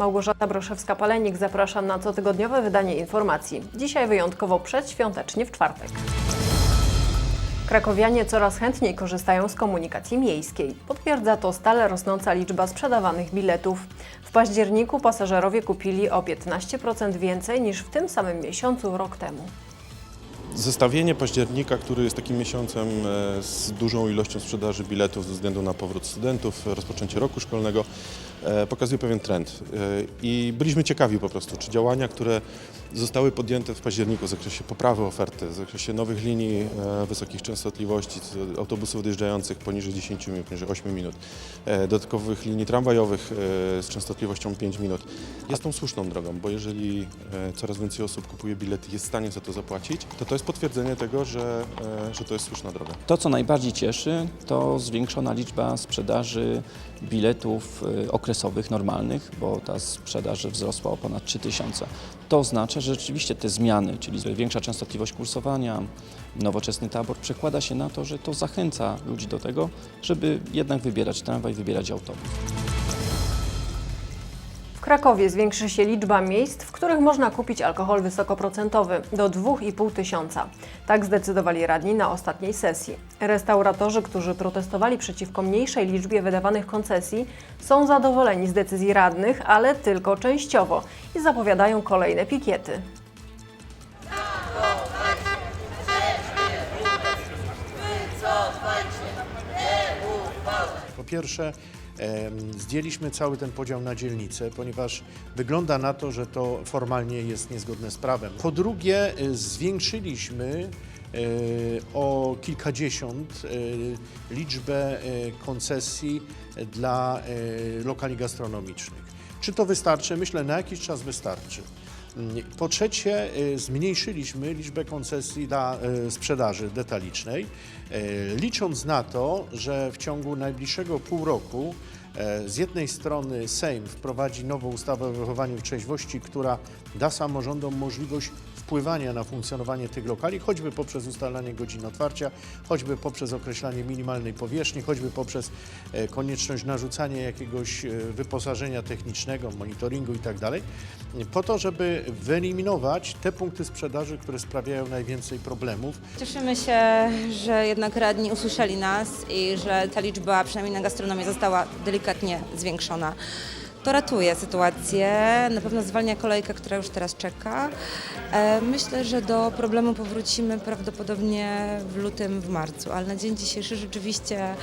Małgorzata Broszewska-Palenik, zapraszam na cotygodniowe wydanie informacji. Dzisiaj wyjątkowo przedświątecznie w czwartek. Krakowianie coraz chętniej korzystają z komunikacji miejskiej. Potwierdza to stale rosnąca liczba sprzedawanych biletów. W październiku pasażerowie kupili o 15% więcej niż w tym samym miesiącu rok temu. Zestawienie października, który jest takim miesiącem e, z dużą ilością sprzedaży biletów ze względu na powrót studentów, rozpoczęcie roku szkolnego, pokazuje pewien trend. E, I byliśmy ciekawi po prostu, czy działania, które zostały podjęte w październiku w zakresie poprawy oferty, w zakresie nowych linii e, wysokich częstotliwości, autobusów odjeżdżających poniżej 10 minut, poniżej 8 minut, e, dodatkowych linii tramwajowych e, z częstotliwością 5 minut, jest tą słuszną drogą, bo jeżeli e, coraz więcej osób kupuje bilety i jest w stanie za to zapłacić, to to jest potwierdzenie tego, że, e, że to jest słuszna droga. To, co najbardziej cieszy, to zwiększona liczba sprzedaży biletów y, okresowych, normalnych, bo ta sprzedaż wzrosła o ponad 3000. To oznacza, że rzeczywiście te zmiany, czyli większa częstotliwość kursowania, nowoczesny tabor, przekłada się na to, że to zachęca ludzi do tego, żeby jednak wybierać tramwaj, wybierać autobus. W Krakowie zwiększy się liczba miejsc, w których można kupić alkohol wysokoprocentowy do 2,5 tysiąca. Tak zdecydowali radni na ostatniej sesji. Restauratorzy, którzy protestowali przeciwko mniejszej liczbie wydawanych koncesji, są zadowoleni z decyzji radnych, ale tylko częściowo i zapowiadają kolejne pikiety. Po pierwsze, zdjęliśmy cały ten podział na dzielnice, ponieważ wygląda na to, że to formalnie jest niezgodne z prawem. Po drugie, y, zwiększyliśmy y, o kilkadziesiąt y, liczbę koncesji dla lokali gastronomicznych. Czy to wystarczy? Myślę, na jakiś czas wystarczy. Mm, Po trzecie, zmniejszyliśmy liczbę koncesji dla sprzedaży detalicznej, licząc na to, że w ciągu najbliższego pół roku z jednej strony Sejm wprowadzi nową ustawę o wychowaniu w trzeźwości, która da samorządom możliwość wpływania na funkcjonowanie tych lokali, choćby poprzez ustalanie godzin otwarcia, choćby poprzez określanie minimalnej powierzchni, choćby poprzez e, konieczność narzucania jakiegoś e, wyposażenia technicznego, monitoringu itd., po to, żeby wyeliminować te punkty sprzedaży, które sprawiają najwięcej problemów. Cieszymy się, że jednak radni usłyszeli nas i że ta liczba, przynajmniej na gastronomię, została delikatnie zwiększona. To ratuje sytuację, na pewno zwalnia kolejkę, która już teraz czeka. E, Myślę, że do problemu powrócimy prawdopodobnie w lutym, w marcu, ale na dzień dzisiejszy rzeczywiście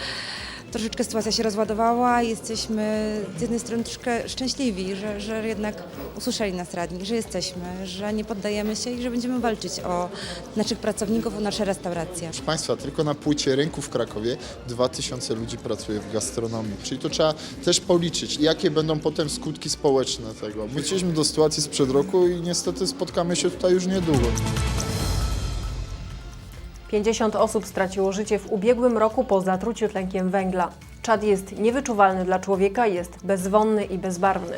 troszeczkę sytuacja się rozładowała jesteśmy z jednej strony troszkę szczęśliwi, że, że jednak usłyszeli nas radni, że jesteśmy, że nie poddajemy się i że będziemy walczyć o naszych pracowników, o nasze restauracje. Proszę Państwa, tylko na płycie rynku w Krakowie 2000 ludzi pracuje w gastronomii. Czyli to trzeba też policzyć, jakie będą potem skutki społeczne tego. Wróciliśmy do sytuacji sprzed roku i niestety spotkamy się tutaj już niedługo. 50 osób straciło życie w ubiegłym roku po zatruciu tlenkiem węgla. Czad jest niewyczuwalny dla człowieka, jest bezwonny i bezbarwny.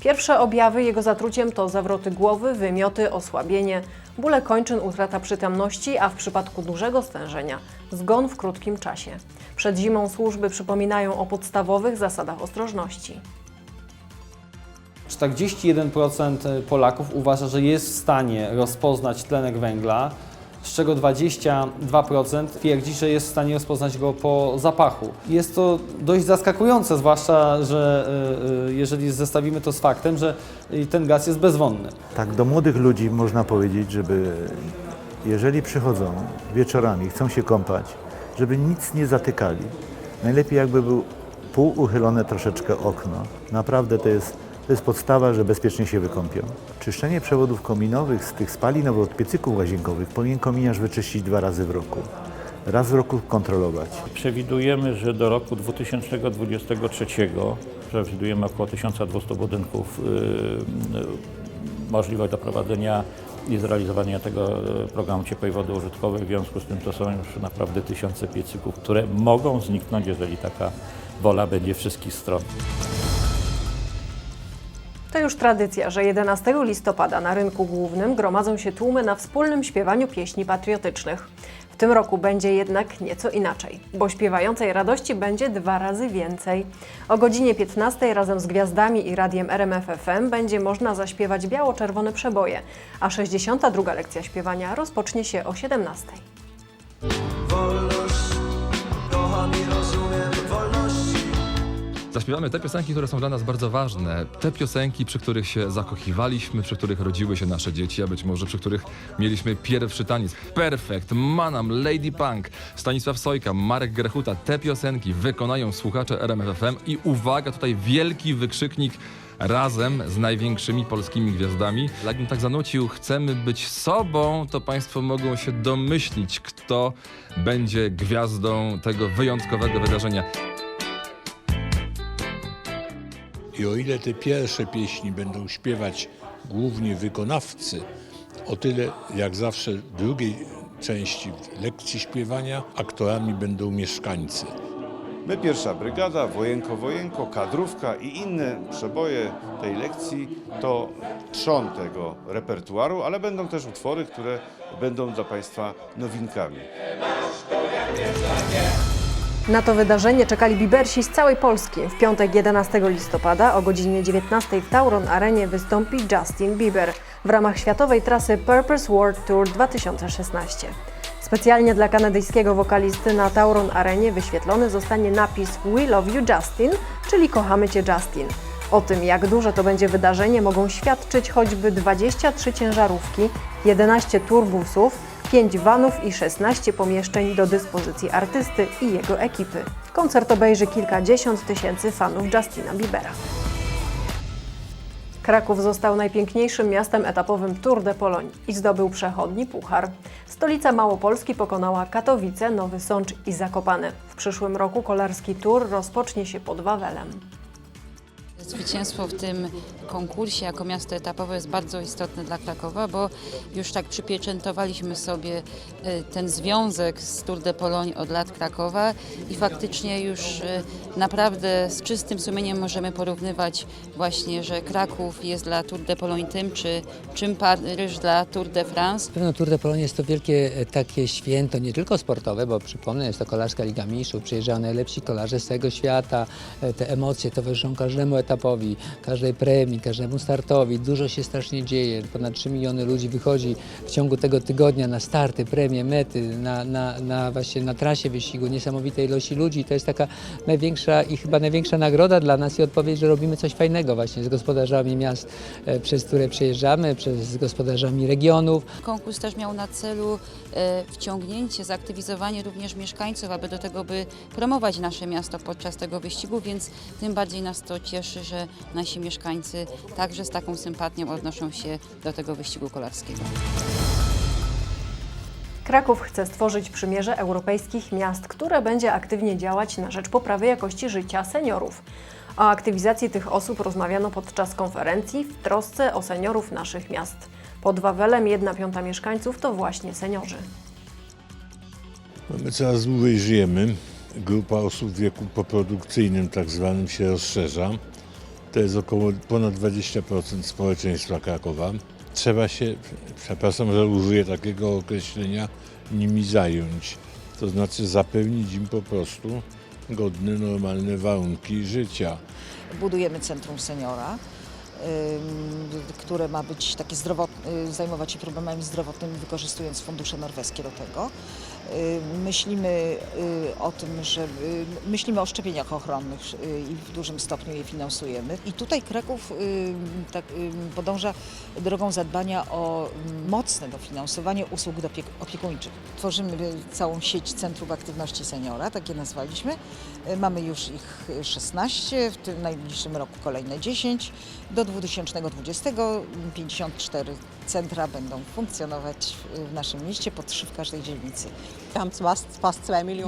Pierwsze objawy jego zatruciem to zawroty głowy, wymioty, osłabienie, bóle kończyn, utrata przytomności, a w przypadku dużego stężenia zgon w krótkim czasie. Przed zimą służby przypominają o podstawowych zasadach ostrożności. 41% Polaków uważa, że jest w stanie rozpoznać tlenek węgla, z czego 22% twierdzi, że jest w stanie rozpoznać go po zapachu. Jest to dość zaskakujące, zwłaszcza, że y, y, jeżeli zestawimy to z faktem, że y, ten gaz jest bezwonny. Tak, do młodych ludzi można powiedzieć, żeby jeżeli przychodzą wieczorami, chcą się kąpać, żeby nic nie zatykali. Najlepiej jakby był półuchylone troszeczkę okno. Naprawdę to jest, to jest podstawa, że bezpiecznie się wykąpią. Czyszczenie przewodów kominowych z tych spalin od piecyków łazienkowych powinien kominiarz wyczyścić dwa razy w roku. Raz w roku kontrolować. Przewidujemy, że do roku 2023 przewidujemy około 1200 budynków yy, możliwych do prowadzenia i zrealizowania tego yy, programu ciepłej wody użytkowej. W związku z tym to są już naprawdę tysiące piecyków, które mogą zniknąć, jeżeli taka wola będzie wszystkich stron. To już tradycja, że 11 listopada na rynku głównym gromadzą się tłumy na wspólnym śpiewaniu pieśni patriotycznych. W tym roku będzie jednak nieco inaczej, bo śpiewającej radości będzie dwa razy więcej. O godzinie 15 razem z gwiazdami i radiem RMF FM będzie można zaśpiewać biało-czerwone przeboje, a 62. lekcja śpiewania rozpocznie się o 17. Te piosenki, które są dla nas bardzo ważne. Te piosenki, przy których się zakochiwaliśmy, przy których rodziły się nasze dzieci, a być może przy których mieliśmy pierwszy taniec. Perfect, Manam, Lady Punk, Stanisław Sojka, Marek Grechuta. Te piosenki wykonają słuchacze RMFFM i uwaga, tutaj wielki wykrzyknik razem z największymi polskimi gwiazdami. Jakbym tak zanucił, chcemy być sobą, to Państwo mogą się domyślić, kto będzie gwiazdą tego wyjątkowego wydarzenia. I o ile te pierwsze pieśni będą śpiewać głównie wykonawcy, o tyle jak zawsze w drugiej części lekcji śpiewania aktorami będą mieszkańcy. My, pierwsza brygada, wojenko, wojenko, kadrówka i inne przeboje tej lekcji to trzon tego repertuaru, ale będą też utwory, które będą dla Państwa nowinkami. Na to wydarzenie czekali Bibersi z całej Polski. W piątek 11 listopada o godzinie 19 w Tauron Arenie wystąpi Justin Bieber w ramach światowej trasy Purpose World Tour 2016. Specjalnie dla kanadyjskiego wokalisty na Tauron Arenie wyświetlony zostanie napis We Love You Justin, czyli Kochamy Cię Justin. O tym, jak duże to będzie wydarzenie, mogą świadczyć choćby 23 ciężarówki, 11 turbusów, 5 vanów i 16 pomieszczeń do dyspozycji artysty i jego ekipy. Koncert obejrzy kilkadziesiąt tysięcy fanów Justina Biebera. Kraków został najpiękniejszym miastem etapowym Tour de Pologne i zdobył przechodni puchar. Stolica Małopolski pokonała Katowice, Nowy Sącz i Zakopane. W przyszłym roku kolarski tour rozpocznie się pod Wawelem. Zwycięstwo w tym konkursie jako miasto etapowe jest bardzo istotne dla Krakowa, bo już tak przypieczętowaliśmy sobie y, ten związek z Tour de Pologne od lat Krakowa i faktycznie już y, naprawdę z czystym sumieniem możemy porównywać właśnie, że Kraków jest dla Tour de Pologne tym, czy czym Paryż dla Tour de France. Na pewno Tour de Pologne jest to wielkie e, takie święto, nie tylko sportowe, bo przypomnę, jest to kolarska Liga Mistrzów, przyjeżdżają najlepsi kolarze z całego świata, e, te emocje towarzyszą każdemu etapowi, każdej premii, każdemu startowi, dużo się strasznie dzieje, ponad 3 miliony ludzi wychodzi w ciągu tego tygodnia na starty, premie, mety, na, na, na właśnie na trasie wyścigu, niesamowitej ilości ludzi, to jest taka największa i chyba największa nagroda dla nas i odpowiedź, że robimy coś fajnego właśnie z gospodarzami miast, e, przez które przejeżdżamy, przez gospodarzami regionów, Konkurs też miał na celu e, wciągnięcie, zaktywizowanie również mieszkańców, aby do tego, by promować nasze miasto podczas tego wyścigu, więc tym bardziej nas to cieszy, że nasi mieszkańcy także z taką sympatią odnoszą się do tego wyścigu kolarskiego. Kraków chce stworzyć przymierze europejskich miast, które będzie aktywnie działać na rzecz poprawy jakości życia seniorów. O aktywizacji tych osób rozmawiano podczas konferencji w trosce o seniorów naszych miast. Pod Wawelem jedna piąta mieszkańców to właśnie seniorzy. My coraz dłużej żyjemy. Grupa osób w wieku poprodukcyjnym tak zwanym się rozszerza. To jest około ponad 20% społeczeństwa Krakowa. Trzeba się, przepraszam, że użyję takiego określenia, nimi zająć. To znaczy zapewnić im po prostu godne, normalne warunki życia. budujemy Centrum Seniora, które ma być takie y, zajmować się problemami zdrowotnymi, wykorzystując fundusze norweskie do tego. Ym, Myślimy y, o tym, że y, myślimy o szczepieniach ochronnych y, i w dużym stopniu je finansujemy. I tutaj Kraków tak, podąża drogą zadbania o ym, mocne dofinansowanie usług opiekuńczych. Tworzymy y, całą sieć Centrów Aktywności Seniora, tak je nazwaliśmy. Y, Mamy już ich 16, w tym najbliższym roku kolejne 10. Do 2020 54 centra będą funkcjonować w- naszym mieście, po trzy w każdej dzielnicy.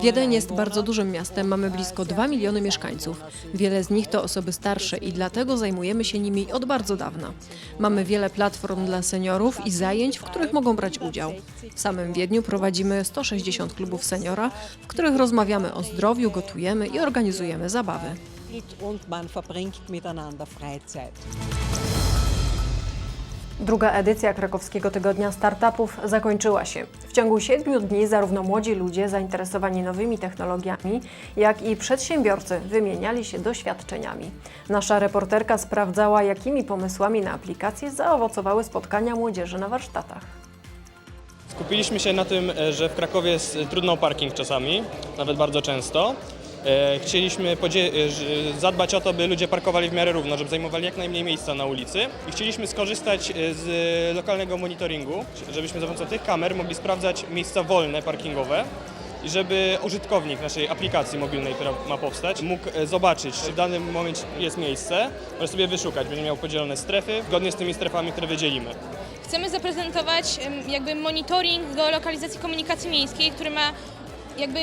Wiedeń jest bardzo dużym miastem, mamy blisko 2 miliony mieszkańców. Wiele z nich to osoby starsze i dlatego zajmujemy się nimi od bardzo dawna. Mamy wiele platform dla seniorów i zajęć, w których mogą brać udział. W samym Wiedniu prowadzimy 160 klubów seniora, w których rozmawiamy o zdrowiu, gotujemy i organizujemy zabawy. Druga edycja krakowskiego tygodnia startupów zakończyła się. W ciągu siedmiu dni zarówno młodzi ludzie zainteresowani nowymi technologiami, jak i przedsiębiorcy wymieniali się doświadczeniami. Nasza reporterka sprawdzała, jakimi pomysłami na aplikacje zaowocowały spotkania młodzieży na warsztatach. Skupiliśmy się na tym, e, że w Krakowie jest e, trudno parking czasami, nawet bardzo często. E, Chcieliśmy e, ż- zadbać o to, by ludzie parkowali w miarę równo, żeby zajmowali jak najmniej miejsca na ulicy. I chcieliśmy skorzystać e, z lokalnego monitoringu, żebyśmy za pomocą tych kamer mogli sprawdzać miejsca wolne parkingowe i żeby użytkownik naszej aplikacji mobilnej, która ma powstać, mógł e, zobaczyć, czy w danym momencie jest miejsce, może sobie wyszukać, będzie miał podzielone strefy, zgodnie z tymi strefami, które wydzielimy. Chcemy zaprezentować jakby monitoring do lokalizacji komunikacji miejskiej, który ma jakby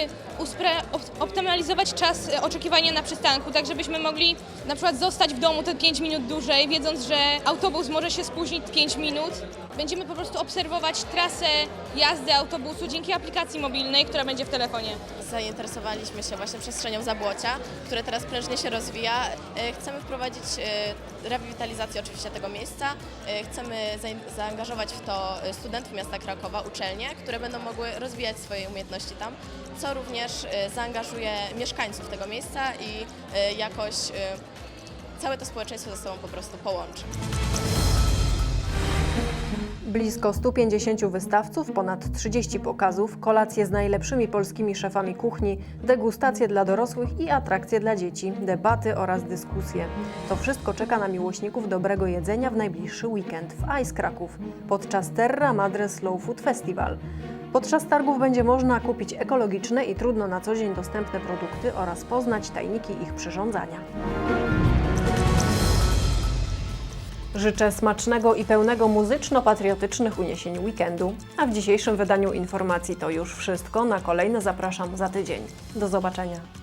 optymalizować czas e, oczekiwania na przystanku, tak żebyśmy mogli na przykład zostać w domu te 5 minut dłużej, wiedząc, że autobus może się spóźnić 5 minut. Będziemy po prostu obserwować trasę jazdy autobusu dzięki aplikacji mobilnej, która będzie w telefonie. Zainteresowaliśmy się właśnie przestrzenią Zabłocia, które teraz prężnie się rozwija. E, Chcemy wprowadzić e, rewitalizację oczywiście tego miejsca. E, Chcemy zaangażować w to studentów miasta Krakowa, uczelnie, które będą mogły rozwijać swoje umiejętności tam, co również zaangażuje mieszkańców tego miejsca i jakoś całe to społeczeństwo ze sobą po prostu połączy. Blisko 150 wystawców, ponad 30 pokazów, kolacje z najlepszymi polskimi szefami kuchni, degustacje dla dorosłych i atrakcje dla dzieci, debaty oraz dyskusje. To wszystko czeka na miłośników dobrego jedzenia w najbliższy weekend w Ice Kraków podczas Terra Madre Slow Food Festival. Podczas targów będzie można kupić ekologiczne i trudno na co dzień dostępne produkty oraz poznać tajniki ich przyrządzania. Życzę smacznego i pełnego muzyczno-patriotycznych uniesień weekendu, a w dzisiejszym wydaniu informacji to już wszystko. Na kolejne zapraszam za tydzień. Do zobaczenia.